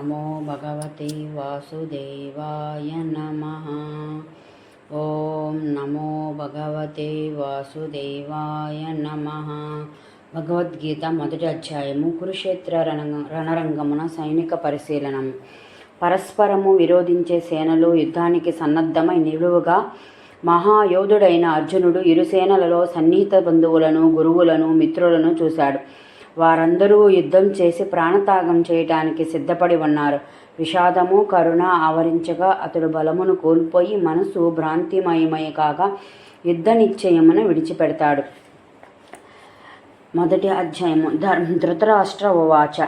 నమో భగవతి వాసుదేవాయ నమ ఓం నమో భగవతే వాసుదేవాయ నమ భగవద్గీత మొదటి అధ్యాయము కురుక్షేత్ర రణ రణరంగమున సైనిక పరిశీలనం. పరస్పరము విరోధించే సేనలు యుద్ధానికి సన్నద్ధమై నిలువుగా మహాయోధుడైన అర్జునుడు ఇరు సేనలలో సన్నిహిత బంధువులను గురువులను మిత్రులను చూశాడు. వారందరూ యుద్ధం చేసి ప్రాణత్యాగం చేయటానికి సిద్ధపడి ఉన్నారు. విషాదము కరుణ ఆవరించగా అతడు బలమును కోల్పోయి మనసు భ్రాంతిమయమయ కాగా యుద్ధ నిశ్చయమును విడిచిపెడతాడు. మొదటి అధ్యాయము. ధర్ ధృతరాష్ట్ర ఉవాచ.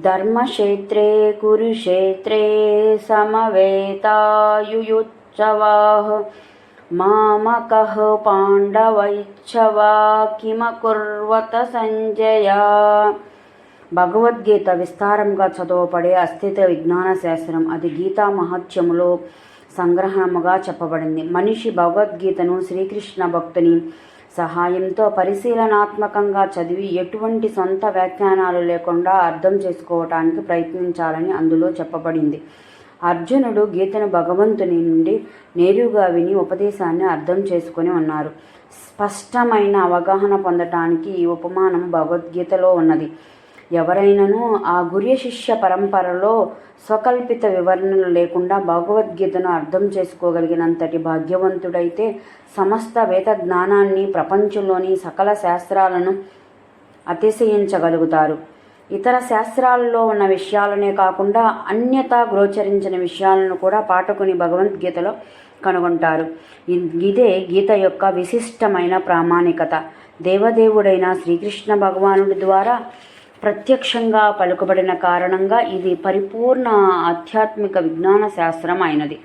ధర్మక్షేత్రే కురుక్షేత్రే సమవేతాయుయుత్సవా మామకః పాండవైచ్ఛవా కిమకుర్వత సంజయ భగవద్గీత విస్తారంగా చదవబడే అస్థిత విజ్ఞాన శాస్త్రం అది గీతా మహత్యములో సంగ్రహముగా చెప్పబడింది మనిషి భగవద్గీతను శ్రీకృష్ణ భక్తుని సహాయంతో పరిశీలనాత్మకంగా చదివి ఎటువంటి సొంత వ్యాఖ్యానాలు లేకుండా అర్థం చేసుకోవటానికి ప్రయత్నించాలని అందులో చెప్పబడింది అర్జునుడు గీతను భగవంతుని నుండి నేరుగా విని ఉపదేశాన్ని అర్థం చేసుకొని ఉన్నారు. స్పష్టమైన అవగాహన పొందటానికి ఈ ఉపమానం భగవద్గీతలో ఉన్నది. ఎవరైనను ఆ గురియ శిష్య పరంపరలో స్వకల్పిత వివరణలు లేకుండా భగవద్గీతను అర్థం చేసుకోగలిగినంతటి భాగ్యవంతుడైతే సమస్త వేద జ్ఞానాన్ని ప్రపంచంలోని సకల శాస్త్రాలను అతిశయించగలుగుతారు. ఇతర శాస్త్రాలలో ఉన్న విషయాలనే కాకుండా అన్యత గోచరించిన విషయాలను కూడా పాఠకుని భగవద్గీతలో కనుగొంటారు. ఇదే గీత యొక్క విశిష్టమైన ప్రామాణికత. దేవదేవుడైన శ్రీకృష్ణ భగవానుడి ద్వారా ప్రత్యక్షంగా పలుకబడిన కారణంగా ఇది పరిపూర్ణ ఆధ్యాత్మిక విజ్ఞాన శాస్త్రం అయినది.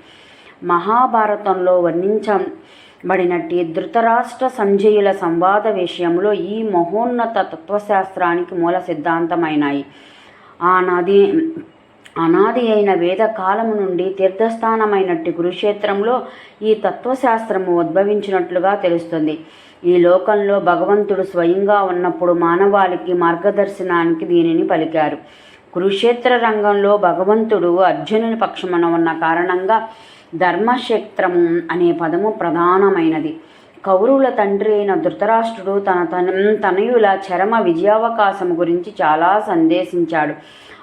మహాభారతంలో వర్ణించ బడినట్టి ధృతరాష్ట్ర సంజయుల సంవాద విషయంలో ఈ మహోన్నత తత్వశాస్త్రానికి మూల సిద్ధాంతమైనాయి. ఆనాది అనాది అయిన వేద కాలము నుండి తీర్థస్థానమైనట్టి కురుక్షేత్రంలో ఈ తత్వశాస్త్రము ఉద్భవించినట్లుగా తెలుస్తుంది. ఈ లోకంలో భగవంతుడు స్వయంగా ఉన్నప్పుడు మానవాళికి మార్గదర్శనానికి దీనిని పలికారు. కురుక్షేత్ర రంగంలో భగవంతుడు అర్జునుని పక్షమున ఉన్న కారణంగా ధర్మక్షేత్రము అనే పదము ప్రధానమైనది. కౌరవుల తండ్రి అయిన ధృతరాష్ట్రుడు తన తన తనయుల చరమ విజయావకాశం గురించి చాలా సందేశించాడు.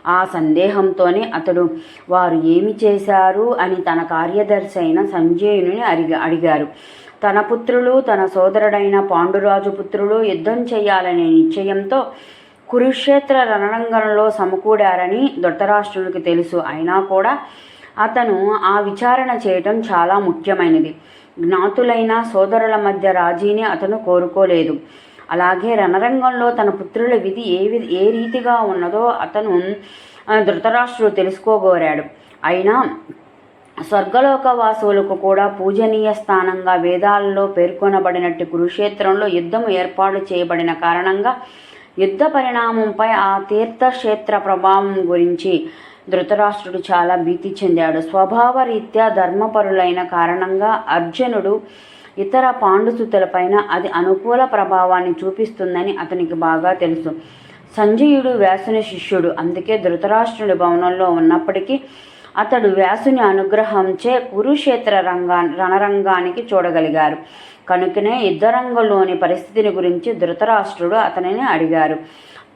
ఆ సందేహంతోనే అతడు వారు ఏమి చేశారు? అని తన కార్యదర్శి అయిన సంజయుని అడిగా అడిగారు. తన పుత్రులు తన సోదరుడైన పాండురాజు పుత్రులు యుద్ధం చేయాలనే నిశ్చయంతో కురుక్షేత్ర రణరంగంలో సమకూడారని ధృతరాష్ట్రునికి తెలుసు. అయినా కూడా అతను ఆ విచారణ చేయటం చాలా ముఖ్యమైనది. జ్ఞాతులైన సోదరుల మధ్య రాజీని అతను కోరుకోలేదు. అలాగే రణరంగంలో తన పుత్రుల విధి ఏ విధి ఏ రీతిగా ఉన్నదో అతను ధృతరాష్ట్రుడు తెలుసుకోగోరాడు. అయినా స్వర్గలోక వాసువులకు కూడా పూజనీయ స్థానంగా వేదాలలో పేర్కొనబడినట్టు కురుక్షేత్రంలో యుద్ధం ఏర్పాటు చేయబడిన కారణంగా యుద్ధ పరిణామంపై ఆ తీర్థక్షేత్ర ప్రభావం గురించి ధృతరాష్ట్రుడు చాలా భీతి చెందాడు. స్వభావరీత్యా ధర్మపరులైన కారణంగా అర్జునుడు ఇతర పాండుసుతులపైన అది అనుకూల ప్రభావాన్ని చూపిస్తుందని అతనికి బాగా తెలుసు. సంజయుడు వ్యాసుని శిష్యుడు. అందుకే ధృతరాష్ట్రుడి భవనంలో ఉన్నప్పటికీ అతడు వ్యాసుని అనుగ్రహంచే కురుక్షేత్ర రంగా రణరంగానికి చూడగలిగారు. కనుకనే యుద్ధరంగంలోని పరిస్థితిని గురించి ధృతరాష్ట్రుడు అతనిని అడిగారు.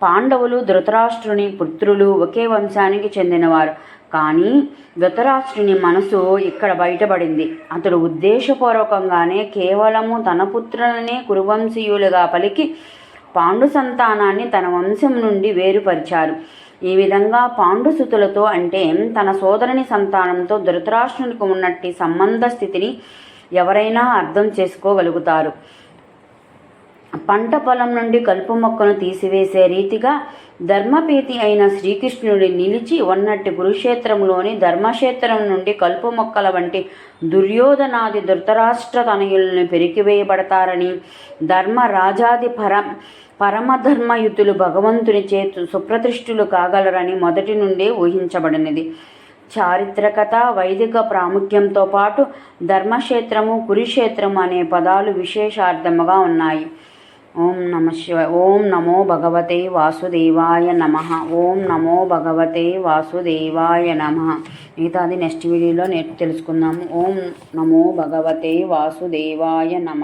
పాండవులు ధృతరాష్ట్రుని పుత్రులు ఒకే వంశానికి చెందినవారు. కానీ ధృతరాష్ట్రుని మనసు ఇక్కడ బయటపడింది. అతడు ఉద్దేశపూర్వకంగానే కేవలము తన పుత్రులనే కురువంశీయులుగా పలికి పాండు సంతానాన్ని తన వంశం నుండి వేరుపరిచారు. ఈ విధంగా పాండుసుతులతో అంటే తన సోదరుని సంతానంతో ధృతరాష్ట్రునికి ఉన్నట్టి సంబంధ స్థితిని ఎవరైనా అర్థం చేసుకోగలుగుతారు. పంట పొలం నుండి కలుపు మొక్కను తీసివేసే రీతిగా ధర్మపీతి అయిన శ్రీకృష్ణుడి నిలిచి ఉన్నట్టు కురుక్షేత్రంలోని ధర్మక్షేత్రం నుండి కలుపు మొక్కల వంటి దుర్యోధనాది ధృతరాష్ట్ర తనయులను పెరికివేయబడతారని ధర్మ రాజాది పరం పరమధర్మయుతులు భగవంతుని చేతు సుప్రతిష్ఠులు కాగలరని మొదటి నుండే ఊహించబడినది. చారిత్రకత వైదిక ప్రాముఖ్యంతో పాటు ధర్మక్షేత్రము కురుక్షేత్రము అనే పదాలు విశేషార్థముగా ఉన్నాయి. ఓం నమ శివ ఓం నమో భగవతే వాసుదేవాయ నమ. ఓం నమో భగవతే వాసుదేవాయ నమ. మిగతాది నెక్స్ట్ వీడియోలో నేర్చు తెలుసుకుందాము. ఓం నమో భగవతే వాసుదేవాయ నమ.